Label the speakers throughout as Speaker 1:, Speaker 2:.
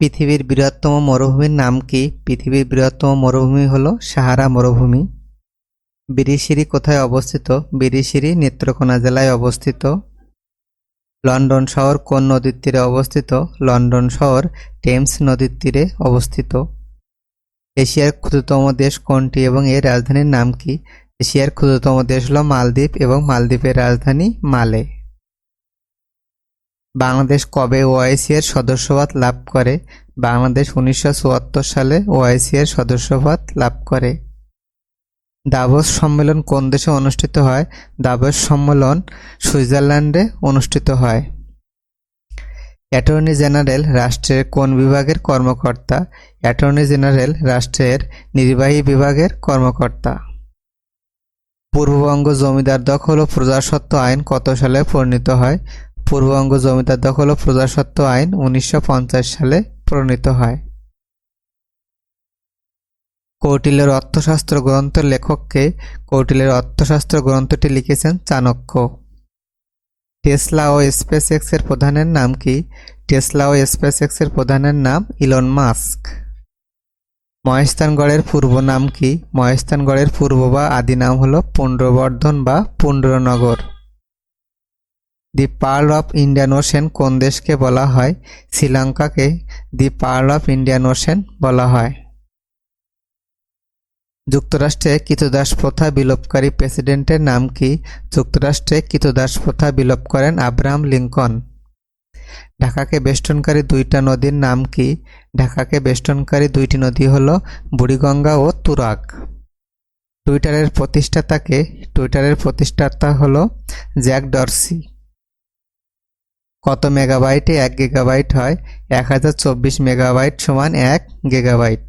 Speaker 1: পৃথিবীর বৃহত্তম মরুভূমির নাম কি? পৃথিবীর বৃহত্তম মরুভূমি হল সাহারা মরুভূমি। বিরিশিরি কোথায় অবস্থিত? বিরিশিরি নেত্রকোনা জেলায় অবস্থিত। লন্ডন শহর কোন নদীর তীরে অবস্থিত? লন্ডন শহর টেমস নদীর তীরে অবস্থিত। এশিয়ার ক্ষুদ্রতম দেশ কোনটি এবং এর রাজধানীর নাম কি? এশিয়ার ক্ষুদ্রতম দেশ হল মালদ্বীপ এবং মালদ্বীপের রাজধানী মালে। বাংলাদেশ কবে ওআইসি এর সদস্যপদ লাভ করে? বাংলাদেশ উনিশশো চুয়াত্তর সালে ওআইসি এর সদস্যপদ লাভ করে। দাভোস সম্মেলন কোন দেশে অনুষ্ঠিত হয়? দাভোস সম্মেলন সুইজারল্যান্ডে অনুষ্ঠিত হয়। অ্যাটর্নি জেনারেল রাষ্ট্রের কোন বিভাগের কর্মকর্তা? অ্যাটর্নি জেনারেল রাষ্ট্রের নির্বাহী বিভাগের কর্মকর্তা। পূর্ববঙ্গ জমিদার দখল ও প্রজাস্বত্ব আইন কত সালে প্রণীত হয়? পূর্ববঙ্গ জমিদার দখল ও প্রজাস্বত্ব আইন উনিশশো পঞ্চাশ সালে প্রণীত হয়। কৌটিল্যের অর্থশাস্ত্র গ্রন্থের লেখককে কৌটিল্যের অর্থশাস্ত্র গ্রন্থটি লিখেছেন চাণক্য। টেসলা ও স্পেস এক্সের প্রধানের নাম কি? টেসলা ও স্পেস এক্সের প্রধানের নাম ইলন মাস্ক। মহেস্থানগড়ের পূর্ব নাম কি? মহেস্থানগড়ের পূর্ব বা আদি নাম হল পুণ্ড্রবর্ধন বা Pundranagar the pearl of Indian Ocean কোন দেশকে বলা হয়? শ্রীলঙ্কাকে the pearl of Indian Ocean বলা হয়। যুক্তরাষ্ট্রে কৃতদাস প্রথা বিলোপকারী প্রেসিডেন্টের নাম কি? যুক্তরাষ্ট্রে কৃতদাস প্রথা বিলোপ করেন আব্রাহাম লিঙ্কন। ঢাকাকে বেষ্টনকারী দুইটা নদীর নাম কি? ঢাকাকে বেষ্টনকারী দুইটি নদী হল বুড়িগঙ্গা ও তুরাগ। টুইটারের প্রতিষ্ঠাতাকে টুইটারের প্রতিষ্ঠাতা হল জ্যাক ডরসি। কত মেগাবাইটে এক গিগাবাইট হয়? এক হাজার চব্বিশ মেগাবাইট সমান এক গিগাবাইট।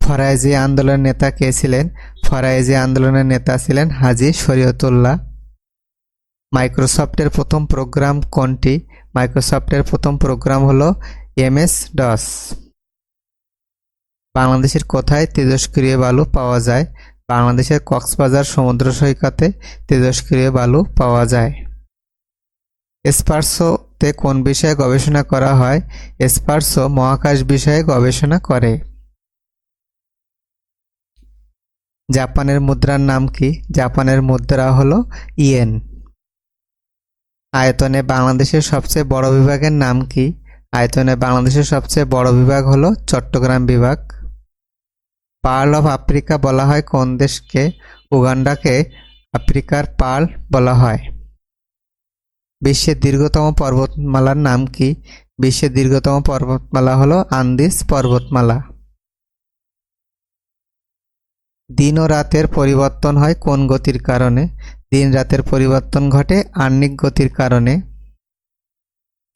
Speaker 1: ফরাইজি আন্দোলনের নেতা কে ছিলেন? ফরায়েজি আন্দোলনের নেতা ছিলেন হাজি শরীয়তুল্লাহ। মাইক্রোসফটের প্রথম প্রোগ্রাম কোনটি? মাইক্রোসফটের প্রথম প্রোগ্রাম হলো এমএস ডস। বাংলাদেশের কোথায় তেজস্ক্রিয় বালু পাওয়া যায়? বাংলাদেশের কক্সবাজার সমুদ্র সৈকতে তেজস্ক্রিয় বালু পাওয়া যায়। স্পার্সোতে কোন বিষয়ে গবেষণা করা হয়? স্পার্সো মহাকাশ বিষয়ে গবেষণা করে। জাপানের মুদ্রার নাম কি? জাপানের মুদ্রা হলো ইয়েন। আয়তনে বাংলাদেশের সবচেয়ে বড় বিভাগের নাম কি? আয়তনে বাংলাদেশের সবচেয়ে বড় বিভাগ হলো চট্টগ্রাম বিভাগ। পার্ল অফ আফ্রিকা বলা হয়, কোন দেশকে? উগান্ডাকে আফ্রিকার পার্ল বলা হয়। বিশ্বের দীর্ঘতম পর্বতমালার নাম কি? বিশ্বের দীর্ঘতম পর্বতমালা হলো আন্দিস পর্বতমালা। দিন ও রাতের পরিবর্তন হয় কোন গতির কারণে? দিন রাতের পরিবর্তন ঘটে আর্নিক গতির কারণে।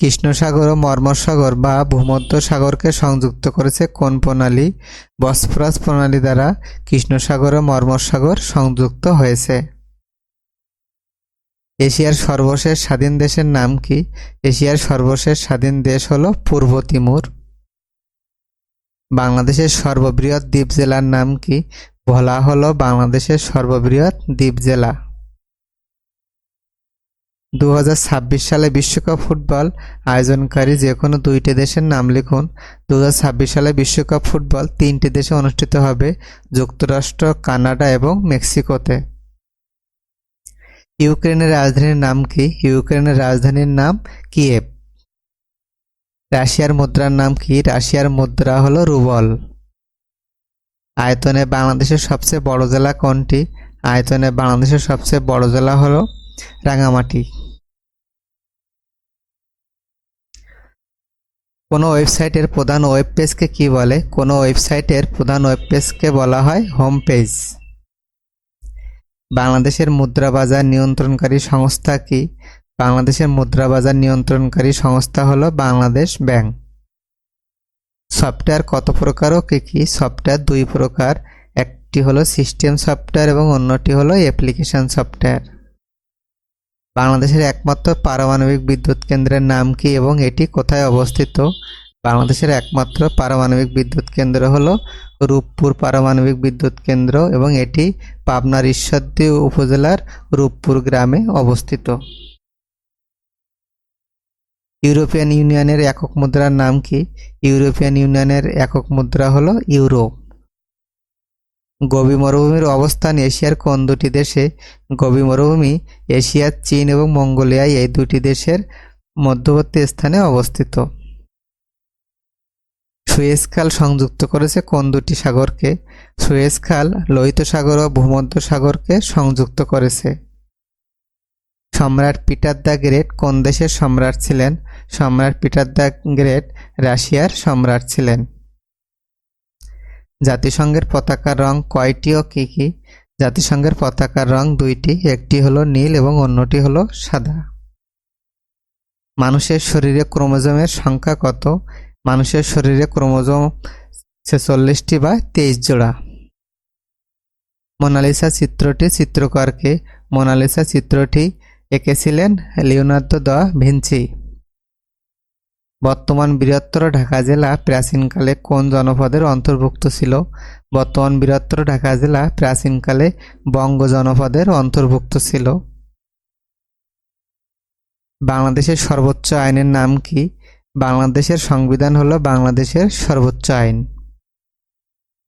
Speaker 1: কৃষ্ণসাগর ও মর্মসাগর বা ভূমধ্য সাগরকে সংযুক্ত করেছে কোন প্রণালী? বসফরাস প্রণালী দ্বারা কৃষ্ণসাগর ও মর্মসাগর সংযুক্ত হয়েছে। এশিয়ার সর্বশেষ স্বাধীন দেশের নাম কি? এশিয়ার সর্বশেষ স্বাধীন দেশ হল পূর্ব তিমুর। বাংলাদেশের সর্ববৃহৎ দ্বীপ জেলার নাম কি? ভোলা হলো বাংলাদেশের সর্ববৃহৎ দ্বীপ জেলা। দু হাজার ছাব্বিশ সালে বিশ্বকাপ ফুটবল আয়োজনকারী যে কোনো দুইটি দেশের নাম লিখুন। দু হাজার ছাব্বিশ সালে বিশ্বকাপ ফুটবল তিনটি দেশে অনুষ্ঠিত হবে, যুক্তরাষ্ট্র, কানাডা এবং মেক্সিকোতে। ইউক্রেনের রাজধানীর নাম কি? ইউক্রেনের রাজধানীর নাম কিয়েভ। রাশিয়ার মুদ্রার নাম কি? রাশিয়ার মুদ্রা হলো রুবল। আয়তনে বাংলাদেশের সবচেয়ে বড় জেলা কোনটি? আয়তনে বাংলাদেশের সবচেয়ে বড় জেলা হলো রাঙামাটি। কোনো ওয়েবসাইটের প্রধান ওয়েব পেজকে কি বলে? কোনো ওয়েবসাইটের প্রধান ওয়েব পেজকে বলা হয় হোম পেজ। বাংলাদেশের মুদ্রা বাজার নিয়ন্ত্রণকারী সংস্থা কি? বাংলাদেশের মুদ্রা বাজার নিয়ন্ত্রণকারী সংস্থা হলো বাংলাদেশ ব্যাংক। সফটওয়্যার কত প্রকার ও কী কী? সফটওয়্যার দুই প্রকার। একটি হলো সিস্টেম সফটওয়্যার এবং অন্যটি হলো অ্যাপ্লিকেশন সফটওয়্যার। বাংলাদেশের একমাত্র পারমাণবিক বিদ্যুৎ কেন্দ্রের নাম কি এবং এটি কোথায় অবস্থিত? বাংলাদেশের একমাত্র পারমাণবিক বিদ্যুৎ কেন্দ্র হলো রূপপুর পারমাণবিক বিদ্যুৎ কেন্দ্র এবং এটি পাবনার ঈশ্বরদী উপজেলার রূপপুর গ্রামে অবস্থিত। ইউরোপিয়ান ইউনিয়নের একক মুদ্রার নাম কি? ইউরোপিয়ান ইউনিয়নের একক মুদ্রা হলো ইউরো। গোবি মরুভূমির অবস্থান এশিয়ার কোন দুটি দেশে? গোবি মরুভূমি এশিয়ার চীন এবং মঙ্গোলিয়ায় এই দুটি দেশের মধ্যবর্তী স্থানে অবস্থিত। সুয়েজ খাল সংযুক্ত করেছে কোন দুটি সাগরকে? সুয়েজ খাল লোহিত সাগর ও ভূমধ্য সাগরকে সংযুক্ত করেছে। সম্রাট পিটার দ্য গ্রেট কোন দেশের সম্রাট ছিলেন? সম্রাট পিটার দ্য গ্রেট রাশিয়ার সম্রাট ছিলেন। জাতিসংঘের পতাকার রং কয়টি ও কী কী? জাতিসংঘের পতাকার রং দুইটি, একটি হলো নীল এবং অন্যটি হলো সাদা। মানুষের শরীরে ক্রোমোজোমের সংখ্যা কত? মানুষের শরীরে ক্রোমোজোম ছেচল্লিশটি বা তেইশ জোড়া। মোনালিসা চিত্রটি চিত্রকরকে। মোনালিসা চিত্রটি এঁকেছিলেন লিওনার্দো দ্য ভিঞ্চি বর্তমান বৃহত্তর ঢাকা জেলা প্রাচীনকালে কোন জনপদের অন্তর্ভুক্ত ছিল? বর্তমান বৃহত্তর ঢাকা জেলা প্রাচীনকালে বঙ্গ জনপদের অন্তর্ভুক্ত ছিল। বাংলাদেশের সর্বোচ্চ আইনের নাম কি? বাংলাদেশের সংবিধান হলো বাংলাদেশের সর্বোচ্চ আইন।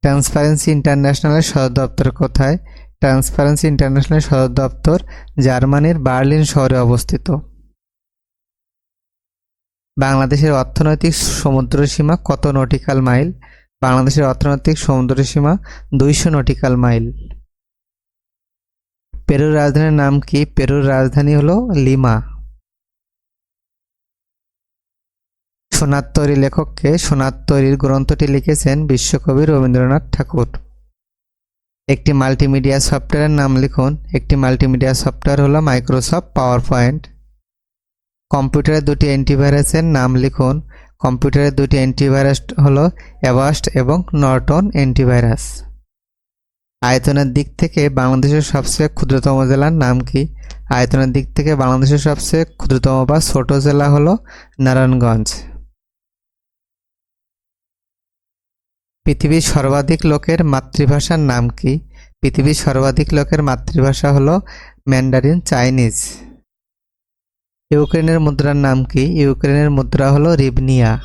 Speaker 1: ট্রান্সপারেন্সি ইন্টারন্যাশনালের সদর দপ্তর কোথায়? ট্রান্সপারেন্সি ইন্টারন্যাশনাল সদর দপ্তর জার্মানির বার্লিন শহরে অবস্থিত। বাংলাদেশের অর্থনৈতিক সমুদ্রসীমা কত নটিক্যাল মাইল? বাংলাদেশের অর্থনৈতিক সমুদ্রসীমা দুইশো নটিক্যাল মাইল। পেরুর রাজধানীর নাম কি? পেরুর রাজধানী হলো লিমা। সোনার লেখককে সোনার গ্রন্থটি লিখেছেন বিশ্বকবি রবীন্দ্রনাথ ঠাকুর। একটি মাল্টিমিডিয়া সফটওয়্যারের নাম লিখুন। একটি মাল্টিমিডিয়া সফটওয়্যার হলো মাইক্রোসফট পাওয়ার পয়েন্ট কম্পিউটারের দুটি অ্যান্টিভাইরাসের নাম লিখুন। কম্পিউটারের দুটি অ্যান্টিভাইরাস হলো অ্যাভাস্ট এবং নর্টন অ্যান্টিভাইরাস আয়তনের দিক থেকে বাংলাদেশের সবচেয়ে ক্ষুদ্রতম জেলার নাম কি? আয়তনের দিক থেকে বাংলাদেশের সবচেয়ে ক্ষুদ্রতম বা ছোট জেলা হলো নারায়ণগঞ্জ। পৃথিবীর সর্বাধিক লোকের মাতৃভাষার নাম কি? পৃথিবীর সর্বাধিক লোকের মাতৃভাষা হলো ম্যান্ডারিন চাইনিজ। ইউক্রেনের মুদ্রার নাম কি? ইউক্রেনের মুদ্রা হলো রিবনিয়া।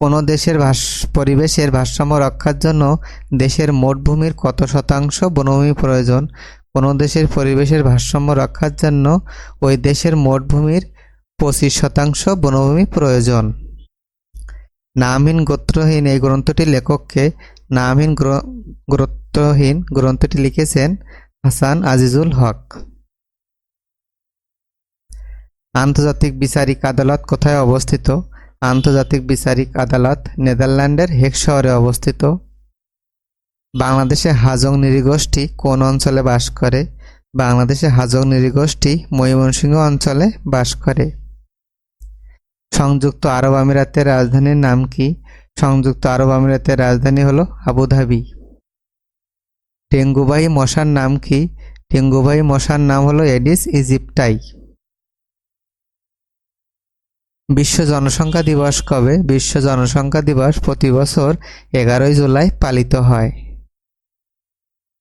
Speaker 1: কোনো দেশের ভাষ, পরিবেশের ভারসাম্য রক্ষার জন্য দেশের মোট ভূমির কত শতাংশ বনভূমি প্রয়োজন? কোনো দেশের পরিবেশের ভারসাম্য রক্ষার জন্য ওই দেশের মোট ভূমির পঁচিশ শতাংশ বনভূমি প্রয়োজন? নামহীন গোত্রহীন এই গ্রন্থটির লেখককে নামহীন গোত্রহীন গ্রন্থটি লিখেছেন হাসান আজিজুল হক। আন্তর্জাতিক বিচারিক আদালত কোথায় অবস্থিত? আন্তর্জাতিক বিচারিক আদালত নেদারল্যান্ডের হেক শহরে অবস্থিত। বাংলাদেশে হাজং নৃগোষ্ঠী কোন অঞ্চলে বাস করে? বাংলাদেশে হাজং নৃগোষ্ঠী ময়মনসিংহ অঞ্চলে বাস করে। সংযুক্ত আরব আমিরাতের রাজধানীর নাম কি? সংযুক্ত আরব আমিরাতের রাজধানী হলো আবুধাবি ডেঙ্গুবাহী মশার নাম কি? ডেঙ্গুবাহী মশার নাম হলো এডিস ইজিপ্টাই। বিশ্ব জনসংখ্যা দিবস কবে? বিশ্ব জনসংখ্যা দিবস প্রতি বছর এগারোই জুলাই পালিত হয়।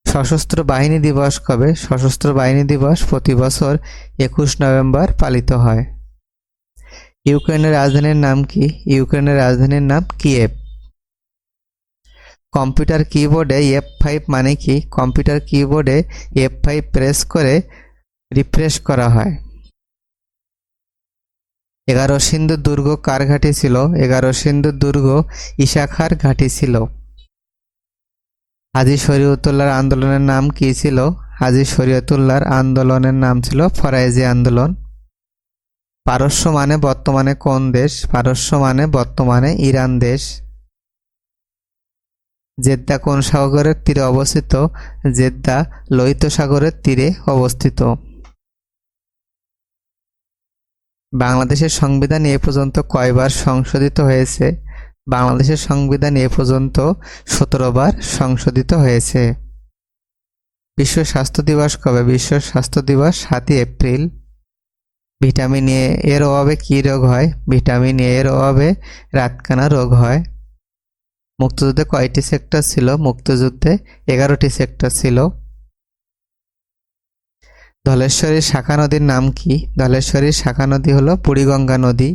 Speaker 1: সশস্ত্র বাহিনী দিবস কবে? সশস্ত্র বাহিনী দিবস প্রতি বছর একুশ নভেম্বর পালিত হয়। ইউক্রেনের রাজধানীর নাম কি? ইউক্রেনের রাজধানীর নাম কিয়েভ। কম্পিউটার কিবোর্ডে এফ ফাইভ মানে কি? কম্পিউটার কিবোর্ডে এফ ফাইভ প্রেস করে রিফ্রেশ করা হয়। এগারো সিন্ধু দুর্গ কার ঘাঁটি ছিল? এগারো সিন্ধু দুর্গ ইশাখার ঘাঁটি ছিল। হাজি শরীয়তুল্লাহর আন্দোলনের নাম কি ছিল? হাজি শরীয়তুল্লাহর আন্দোলনের নাম ছিল ফরাইজি আন্দোলন। পারস্য মানে বর্তমানে কোন দেশ? পারস্য মানে বর্তমানে ইরান দেশ। জেদ্দা কোন সাগরের তীরে অবস্থিত? জেদ্দা লোহিত সাগরের তীরে অবস্থিত। বাংলাদেশের সংবিধান এ পর্যন্ত কয়বার সংশোধিত হয়েছে? বাংলাদেশের সংবিধান এ পর্যন্ত সতেরো বার সংশোধিত হয়েছে। বিশ্ব স্বাস্থ্য দিবস কবে? বিশ্ব স্বাস্থ্য দিবস সাতই এপ্রিল। ভিটামিন এ এর অভাবে কী রোগ হয়? ভিটামিন এ এর অভাবে রাতকানা রোগ হয়। মুক্তিযুদ্ধে কয়টি সেক্টর ছিল? মুক্তিযুদ্ধে এগারোটি সেক্টর ছিল। ধলেশ্বরীর শাখা নদীর নাম কি? ধলেশ্বরীর শাখা নদী হলো বুড়িগঙ্গা নদী।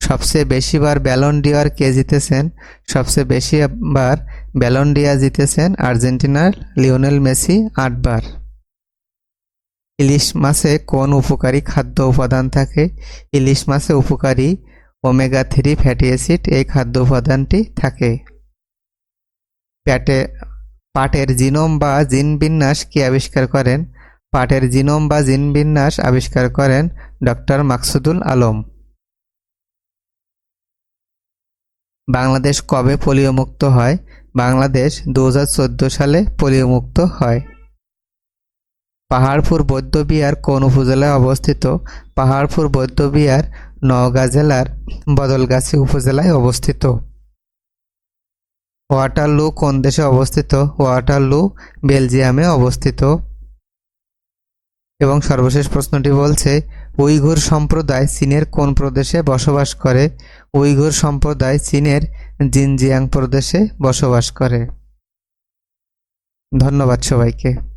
Speaker 1: সবচেয়ে বেশিবার ব্যালন ডিয়ার কে জিতেছেন? সবচেয়ে বেশিবার ব্যালন ডিয়া জিতেছেন আর্জেন্টিনার লিওনেল মেসি আটবার ইলিশ মাছে কোন উপকারী খাদ্য উপাদান থাকে? ইলিশ মাছে উপকারী ওমেগা থ্রি ফ্যাটি অ্যাসিড, এই খাদ্য উপাদানটি থাকে। প্যাটে, পাটের জিনোম বা জিন বিন্যাস কে আবিষ্কার করেন? পাটের জিনোম বা জিন বিন্যাস আবিষ্কার করেন ডক্টর মাকসুদুল আলম। বাংলাদেশ কবে পোলিওমুক্ত হয়? বাংলাদেশ দু হাজার চোদ্দ সালে পোলিওমুক্ত হয়। পাহাড়পুর বৌদ্ধবিহার কোন উপজেলায় অবস্থিত? পাহাড়পুর বৌদ্ধবিহার নওগাঁ জেলার বদলগাছি উপজেলায় অবস্থিত। ওয়াটারলু কোন দেশে অবস্থিত? ওয়াটারলু বেলজিয়ামে অবস্থিত। এবং সর্বশেষ প্রশ্নটি বলছে, উইঘুর সম্প্রদায় চীনের কোন প্রদেশে বসবাস করে? উইঘুর সম্প্রদায় চীনের জিনজিয়াং প্রদেশে বসবাস করে। ধন্যবাদ সবাইকে।